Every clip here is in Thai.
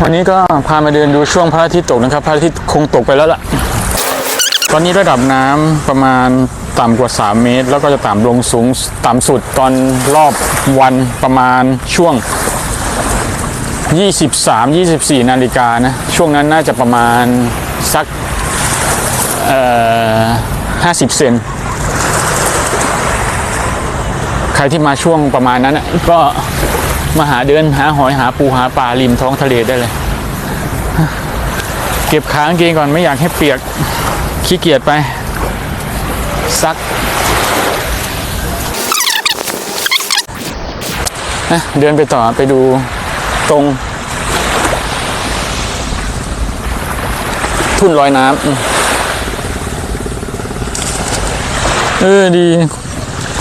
วันนี้ก็พามาเดินดูช่วงพระอาทิตย์ตกนะครับ พระอาทิตย์คงตกไปแล้วล่ะ ตอนนี้ระดับน้ำประมาณต่ำกว่า 3 เมตร แล้วก็จะต่ำลงสูงต่ำสุดตอนรอบวันประมาณช่วง 23 24 นาฬิกานะ ช่วงนั้นน่าจะประมาณสักเอ่อ50 เซน ใครที่มาช่วงประมาณนั้นก็ มาหาเดินหาหอยหาปูหาปลาริมท้องทะเลได้เลย เก็บขากางเกงก่อนไม่อยากให้เปียกขี้เกียจไป ซักเดินไปต่อไปดูตรงทุ่นลอยน้ำเออดี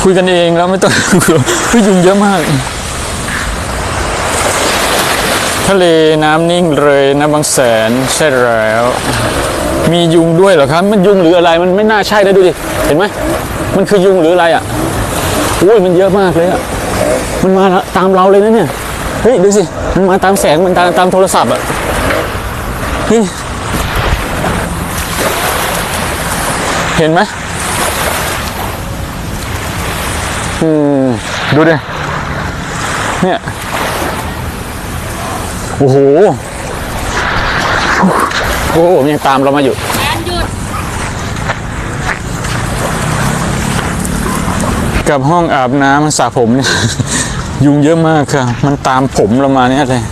คุยกันเองแล้วไม่ต้องคือยุงเยอะมาก ทะเลน้ำนิ่งเลยนะบางแสนใช่แล้ว มียุงด้วยเหรอครับ มันยุงหรืออะไรมันไม่น่าใช่นะดูดิเห็นไหมมันคือยุงหรืออะไรอะอุ้ยมันเยอะมากเลยอะมันมาตามเราเลยนะเนี่ยเฮ้ยดูสิมันมาตามแสงมันตามตามโทรศัพท์อะนี่เห็นไหมอืมดูดิเนี่ย โอ้โห โอ้โหมันยังตามเรามาอยู่กับห้องอาบน้ำสระผมเนี่ยยุงเยอะมากค่ะ มันตามผมเรามาเนี่ยเลย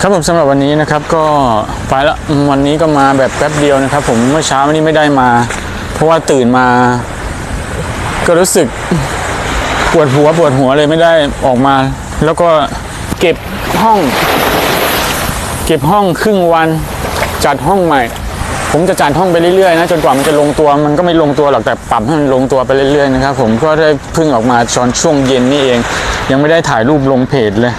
ครับผมสำหรับวันนี้นะครับก็ไปละวันนี้ก็มาแบบแป๊บเดียวนะครับ ผมเมื่อเช้าวันนี้ไม่ได้มา เพราะว่าตื่นมา ก็รู้สึกปวดหัวปวดหัวเลยไม่ได้ออกมา แล้วก็เก็บห้อง เก็บห้องครึ่งวัน จัดห้องใหม่ ผมจะจัดห้องไปเรื่อยๆนะจนกว่ามันจะลงตัวมันก็ไม่ลงตัวหรอกแต่ปรับให้มันลงตัวไปเรื่อยๆนะครับผมก็ได้เพิ่งออกมาตอนช่วงเย็นนี่เอง ยังไม่ได้ถ่ายรูปลงเพจเลย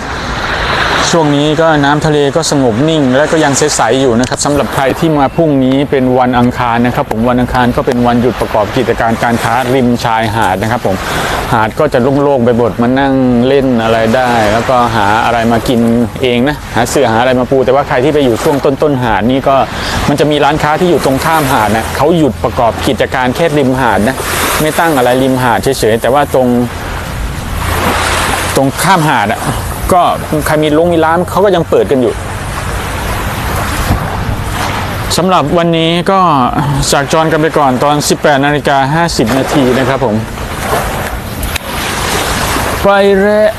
ช่วงนี้ก็น้ำทะเลก็สงบนิ่ง และก็ยังใสๆอยู่นะครับสำหรับใครที่มาพรุ่งนี้เป็นวันอังคารนะครับ ผมวันอังคารก็เป็นวันหยุดประกอบกิจการการค้าริมชายหาดนะครับ ผมหาดก็จะโล่งๆไปหมดมานั่งเล่นอะไรได้ แล้วก็หาอะไรมากินเองนะหาเสือหาอะไรมาปู แต่ว่าใครที่ไปอยู่ช่วงต้นๆหาดนี่ก็มันจะมีร้านค้าที่อยู่ตรงข้ามหาดนะเขาหยุดประกอบกิจการแค่ริมหาดนะไม่ตั้งอะไรริมหาดเฉยๆแต่ว่าตรง ตรงข้ามหาดอะ ก็ใครมีลงมีร้านเขาก็ยังเปิดกันอยู่สำหรับวันนี้ก็จากจรกันไปก่อนตอน 18นาฬิกา50นาทีนะครับผม ไปแล้ว